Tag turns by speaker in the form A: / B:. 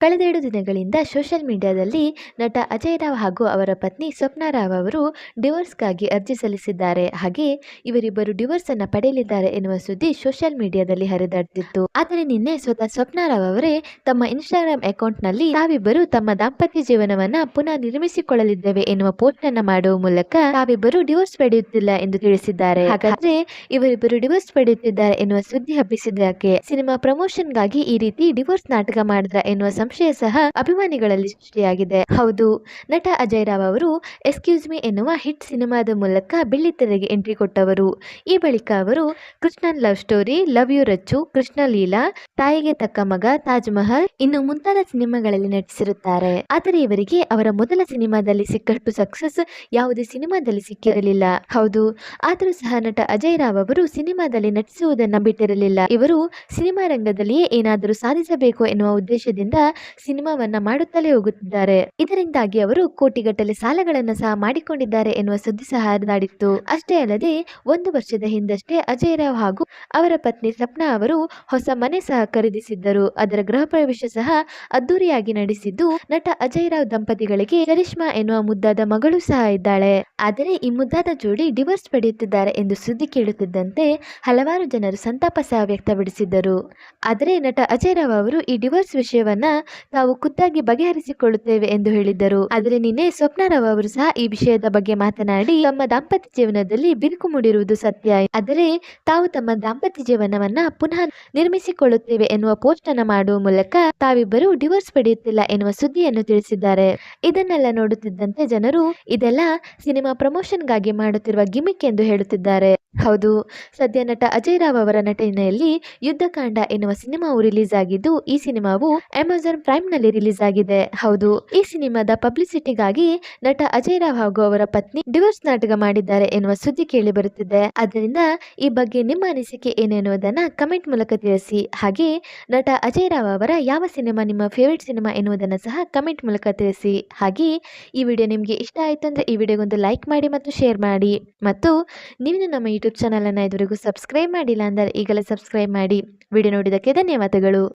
A: ಕಳೆದೆರಡು ದಿನಗಳಿಂದ ಸೋಷಿಯಲ್ ಮೀಡಿಯಾದಲ್ಲಿ ನಟ ಅಜಯ್ ರಾವ್ ಹಾಗೂ ಅವರ ಪತ್ನಿ ಸ್ವಪ್ನ ರಾವ್ ಅವರು ಡಿವೋರ್ಸ್ಗಾಗಿ ಅರ್ಜಿ ಸಲ್ಲಿಸಿದ್ದಾರೆ. ಹಾಗೆ ಇವರಿಬ್ಬರು ಡಿವೋರ್ಸ್ ಅನ್ನ ಪಡೆಯಲಿದ್ದಾರೆ ಎನ್ನುವ ಸುದ್ದಿ ಸೋಷಿಯಲ್ ಮೀಡಿಯಾದಲ್ಲಿ ಹರಿದಾಡ್ತಿತ್ತು. ಆದರೆ ನಿನ್ನೆ ಸ್ವತಃ ಸ್ವಪ್ನ ರಾವ್ ಅವರೇ ತಮ್ಮ ಇನ್ಸ್ಟಾಗ್ರಾಮ್ ಅಕೌಂಟ್ನಲ್ಲಿ ತಾವಿಬ್ಬರು ತಮ್ಮ ದಾಂಪತ್ಯ ಜೀವನವನ್ನ ಪುನಃ ನಿರ್ಮಿಸಿಕೊಳ್ಳಲಿದ್ದೇವೆ ಎನ್ನುವ ಪೋಸ್ಟ್ ಅನ್ನ ಮಾಡುವ ಮೂಲಕ ತಾವಿಬ್ಬರು ಡಿವೋರ್ಸ್ ಪಡೆಯುತ್ತಿಲ್ಲ ಎಂದು ತಿಳಿಸಿದ್ದಾರೆ. ಹಾಗಾದ್ರೆ ಇವರಿಬ್ಬರು ಡಿವೋರ್ಸ್ ಪಡೆಯುತ್ತಿದ್ದಾರೆ ಎನ್ನುವ ಸುದ್ದಿ ಹಬ್ಬಿಸಿದ ಯಾಕೆ ಸಿನಿಮಾ ಪ್ರಮೋಷನ್ಗಾಗಿ ಈ ರೀತಿ ಡಿವೋರ್ಸ್ ನಾಟಕ ಮಾಡಿದ್ರ ಎನ್ನುವ ಸಂಶಯ ಸಹ ಅಭಿಮಾನಿಗಳಲ್ಲಿ ಸೃಷ್ಟಿಯಾಗಿದೆ. ಹೌದು, ನಟ ಅಜಯ್ ರಾವ್ ಅವರು ಎಸ್ಕ್ಯೂಸ್ ಮೀ ಎನ್ನುವ ಹಿಟ್ ಸಿನಿಮಾದ ಮೂಲಕ ಬೆಳ್ಳಿತೆರೆಗೆ ಎಂಟ್ರಿ ಕೊಟ್ಟವರು. ಈ ಬಳಿಕ ಅವರು Krishnan love story love you Rachchu, Krishna Leela, ತಾಯಿಗೆ ತಕ್ಕ ಮಗ ತಾಜ್ ಮಹಲ್ ಇನ್ನು ಮುಂತಾದ ಸಿನಿಮಾಗಳಲ್ಲಿ ನಟಿಸಿರುತ್ತಾರೆ. ಆದರೆ ಇವರಿಗೆ ಅವರ ಮೊದಲ ಸಿನಿಮಾದಲ್ಲಿ ಸಿಕ್ಕಷ್ಟು ಸಕ್ಸಸ್ ಯಾವುದೇ ಸಿನಿಮಾದಲ್ಲಿ ಸಿಕ್ಕಿರಲಿಲ್ಲ. ಹೌದು, ಆದರೂ ಸಹ ನಟ ಅಜಯ್ ರಾವ್ ಅವರು ಸಿನಿಮಾದಲ್ಲಿ ನಟಿಸುವುದನ್ನು ಬಿಟ್ಟಿರಲಿಲ್ಲ. ಇವರು ಸಿನಿಮಾ ರಂಗದಲ್ಲಿಯೇ ಏನಾದರೂ ಸಾಧಿಸಬೇಕು ಎನ್ನುವ ಉದ್ದೇಶದಿಂದ ಸಿನಿಮಾವನ್ನ ಮಾಡುತ್ತಲೇ ಹೋಗುತ್ತಿದ್ದಾರೆ. ಇದರಿಂದಾಗಿ ಅವರು ಕೋಟಿಗಟ್ಟಲೆ ಸಾಲಗಳನ್ನು ಸಹ ಮಾಡಿಕೊಂಡಿದ್ದಾರೆ ಎನ್ನುವ ಸುದ್ದಿ ಸಹ ಹರಿದಾಡಿತ್ತು ಅಷ್ಟೇ ಅಲ್ಲದೆ ಒಂದು ವರ್ಷದ ಹಿಂದಷ್ಟೇ ಅಜಯ್ ರಾವ್ ಹಾಗೂ ಅವರ ಪತ್ನಿ ಸಪ್ನಾ ಅವರು ಹೊಸ ಮನೆ ಸಹ ಖರೀದಿಸಿದ್ದರು. ಅದರ ಗೃಹ ಪ್ರವೇಶ ಸಹ ಅದ್ದೂರಿಯಾಗಿ ನಡೆಸಿದ್ದು, ನಟ ಅಜಯ್ ರಾವ್ ದಂಪತಿಗಳಿಗೆ ಕರಿಷ್ಮಾ ಎನ್ನುವ ಮುದ್ದಾದ ಮಗಳು ಸಹ ಇದ್ದಾಳೆ. ಆದರೆ ಈ ಮುದ್ದಾದ ಜೋಡಿ ಡಿವೋರ್ಸ್ ಪಡೆಯುತ್ತಿದ್ದಾರೆ ಎಂದು ಸುದ್ದಿ ಕೇಳುತ್ತಿದ್ದಂತೆ ಹಲವಾರು ಜನರು ಸಂತಾಪ ಸಹ ವ್ಯಕ್ತಪಡಿಸಿದ್ದರು. ಆದರೆ ನಟ ಅಜಯ್ ರಾವ್ ಅವರು ಈ ಡಿವೋರ್ಸ್ ವಿಷಯವನ್ನ ತಾವು ಖುದ್ದಾಗಿ ಬಗೆಹರಿಸಿಕೊಳ್ಳುತ್ತೇವೆ ಎಂದು ಹೇಳಿದ್ದರು. ಆದರೆ ನಿನ್ನೆ ಸ್ವಪ್ನ ರಾವ್ ಅವರು ಸಹ ಈ ವಿಷಯದ ಬಗ್ಗೆ ಮಾತನಾಡಿ, ತಮ್ಮ ದಾಂಪತ್ಯ ಜೀವನದಲ್ಲಿ ಬಿರುಕು ಮೂಡಿರುವುದು ಸತ್ಯ. ಆದರೆ ತಾವು ತಮ್ಮ ದಾಂಪತ್ಯ ಜೀವನವನ್ನ ಪುನಃ ನಿರ್ಮಿಸಿಕೊಳ್ಳುತ್ತೇವೆ ಎನ್ನುವ ಪೋಸ್ಟ್ ಅನ್ನು ಮಾಡುವ ಮೂಲಕ ತಾವಿಬ್ಬರು ಡಿವೋರ್ಸ್ ಪಡೆಯುತ್ತಿಲ್ಲ ಎನ್ನುವ ಸುದ್ದಿಯನ್ನು ತಿಳಿಸಿದ್ದಾರೆ. ಇದನ್ನೆಲ್ಲ ನೋಡುತ್ತಿದ್ದಂತೆ ಜನರು, ಇದೆಲ್ಲ ಸಿನಿಮಾ ಪ್ರಮೋಷನ್ಗಾಗಿ ಮಾಡುತ್ತಿರುವ ಗಿಮಿಕ್ ಎಂದು ಹೇಳುತ್ತಿದ್ದಾರೆ. ಹೌದು, ಸದ್ಯ ನಟ ಅಜಯ್ ರಾವ್ ಅವರ ನಟನೆಯಲ್ಲಿ ಯುದ್ಧಕಾಂಡ ಎನ್ನುವ ಸಿನಿಮಾವು ರಿಲೀಸ್ ಆಗಿದ್ದು, ಈ ಸಿನಿಮಾವು ಅಮೆಜಾನ್ ಪ್ರೈಮ್ನಲ್ಲಿ ರಿಲೀಸ್ ಆಗಿದೆ ಹೌದು, ಈ ಸಿನಿಮಾದ ಪಬ್ಲಿಸಿಟಿಗಾಗಿ ನಟ ಅಜಯ್ ರಾವ್ ಹಾಗೂ ಅವರ ಪತ್ನಿ ಡಿವೋರ್ಸ್ ನಾಟಕ ಮಾಡಿದ್ದಾರೆ ಎನ್ನುವ ಸುದ್ದಿ ಕೇಳಿ ಬರುತ್ತಿದೆ. ಆದ್ದರಿಂದ ಈ ಬಗ್ಗೆ ನಿಮ್ಮ ಅನಿಸಿಕೆ ಏನೆನ್ನುವುದನ್ನ ಕಮೆಂಟ್ ಮೂಲಕ ತಿಳಿಸಿ. ಹಾಗೆ ನಟ ಅಜಯ್ ರಾವ್ ಅವರ ಯಾವ ಸಿನಿಮಾ ನಿಮ್ಮ ಫೇವರಿಟ್ ಸಿನಿಮಾ ಎನ್ನುವುದನ್ನು ಸಹ ಕಮೆಂಟ್ ಮೂಲಕ ತಿಳಿಸಿ. ಹಾಗೆ ಈ ವಿಡಿಯೋ ನಿಮಗೆ ಇಷ್ಟ ಆಯಿತು ಅಂದರೆ ಈ ವಿಡಿಯೋಗೊಂದು ಲೈಕ್ ಮಾಡಿ ಮತ್ತು ಶೇರ್ ಮಾಡಿ. ಮತ್ತು ನೀವು ನಮ್ಮ ಯೂಟ್ಯೂಬ್ ಚಾನಲನ್ನು ಇದುವರೆಗೂ ಸಬ್ಸ್ಕ್ರೈಬ್ ಮಾಡಿಲ್ಲ ಅಂದರೆ ಈಗಲೇ ಸಬ್ಸ್ಕ್ರೈಬ್ ಮಾಡಿ. ವಿಡಿಯೋ ನೋಡಿದ್ದಕ್ಕೆ ಧನ್ಯವಾದಗಳು.